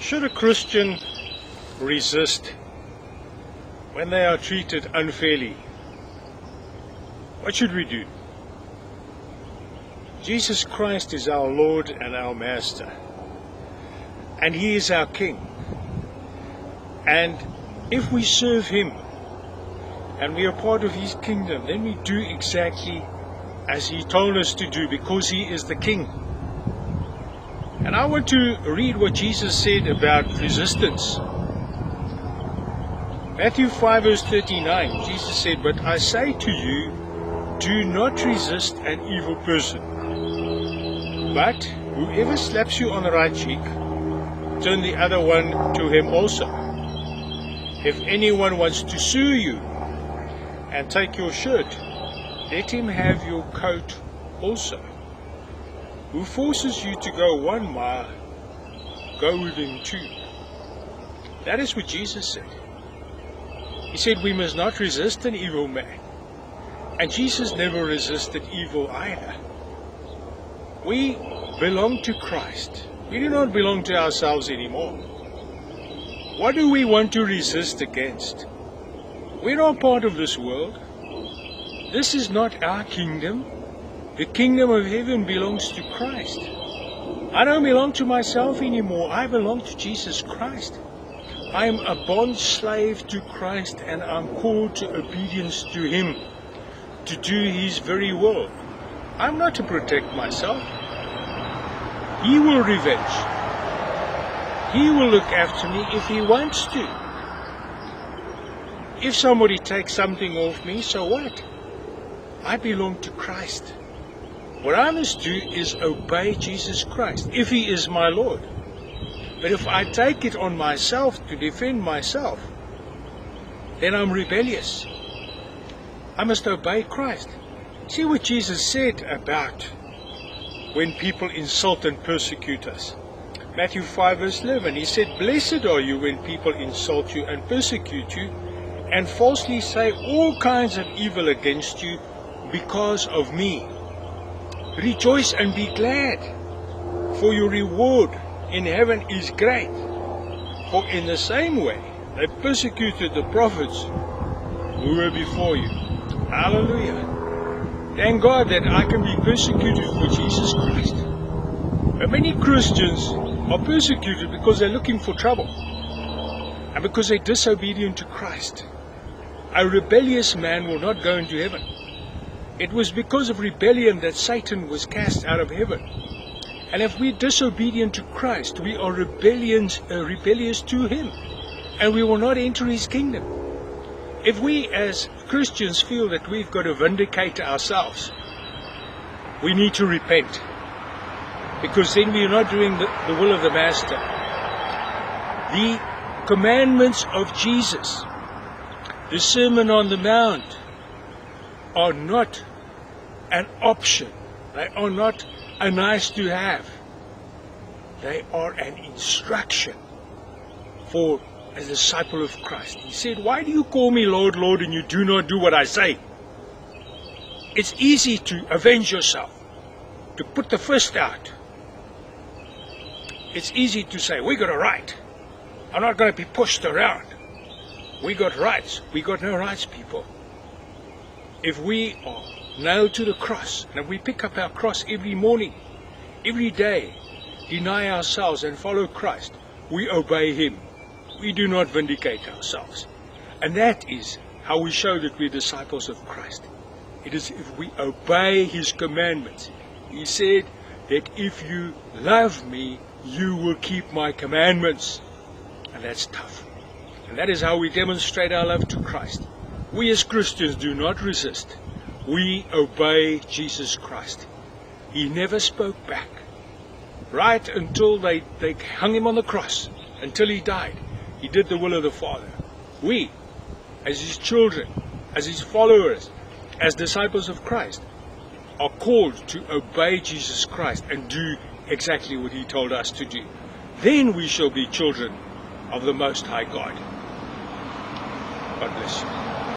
Should a Christian resist when they are treated unfairly? What should we do? Jesus Christ is our Lord and our Master, and He is our King. And if we serve Him and we are part of His kingdom, then we do exactly as He told us to do because He is the King. And I want to read what Jesus said about resistance. Matthew 5 verse 39, Jesus said, But I say to you, do not resist an evil person. But whoever slaps you on the right cheek, turn the other one to him also. If anyone wants to sue you and take your shirt, let him have your coat also. Who forces you to go one mile, go with him two. That is what Jesus said. He said we must not resist an evil man. And Jesus never resisted evil either. We belong to Christ. We do not belong to ourselves anymore. What do we want to resist against? We're not part of this world. This is not our kingdom. The kingdom of heaven belongs to Christ. I don't belong to myself anymore. I belong to Jesus Christ. I am a bond slave to Christ and I'm called to obedience to Him, to do His very will. I'm not to protect myself. He will revenge. He will look after me if He wants to. If somebody takes something off me, so what? I belong to Christ. What I must do is obey Jesus Christ, if He is my Lord. But if I take it on myself to defend myself, then I'm rebellious. I must obey Christ. See what Jesus said about when people insult and persecute us. Matthew 5 verse 11, he said, Blessed are you when people insult you and persecute you and falsely say all kinds of evil against you because of me. Rejoice and be glad, for your reward in heaven is great. For in the same way they persecuted the prophets who were before you. Hallelujah. Thank God that I can be persecuted for Jesus Christ. But many Christians are persecuted because they're looking for trouble and because they're disobedient to Christ. A rebellious man will not go into heaven. It was because of rebellion that Satan was cast out of heaven. And if we're disobedient to Christ, we are rebellious, uh, rebellious to Him, and we will not enter His kingdom. If we as Christians feel that we've got to vindicate ourselves, we need to repent, because then we are not doing the, the will of the Master. The commandments of Jesus, the Sermon on the Mount, are not an option. They are not a nice to have. They are an instruction for a disciple of Christ. He said, Why do you call me Lord, Lord, and you do not do what I say? It's easy to avenge yourself, to put the fist out. It's easy to say, We got a right. I'm not going to be pushed around. We got rights. We got no rights, people. If we are nailed to the cross. And if we pick up our cross every morning, every day, deny ourselves and follow Christ, we obey Him. We do not vindicate ourselves. And that is how we show that we're disciples of Christ. It is if we obey His commandments. He said that if you love me, you will keep my commandments. And that's tough. And that is how we demonstrate our love to Christ. We as Christians do not resist we obey Jesus Christ. He never spoke back. Right until they, they hung him on the cross, until he died, he did the will of the Father. We, as his children, as his followers, as disciples of Christ, are called to obey Jesus Christ and do exactly what he told us to do. Then we shall be children of the Most High God. God bless you.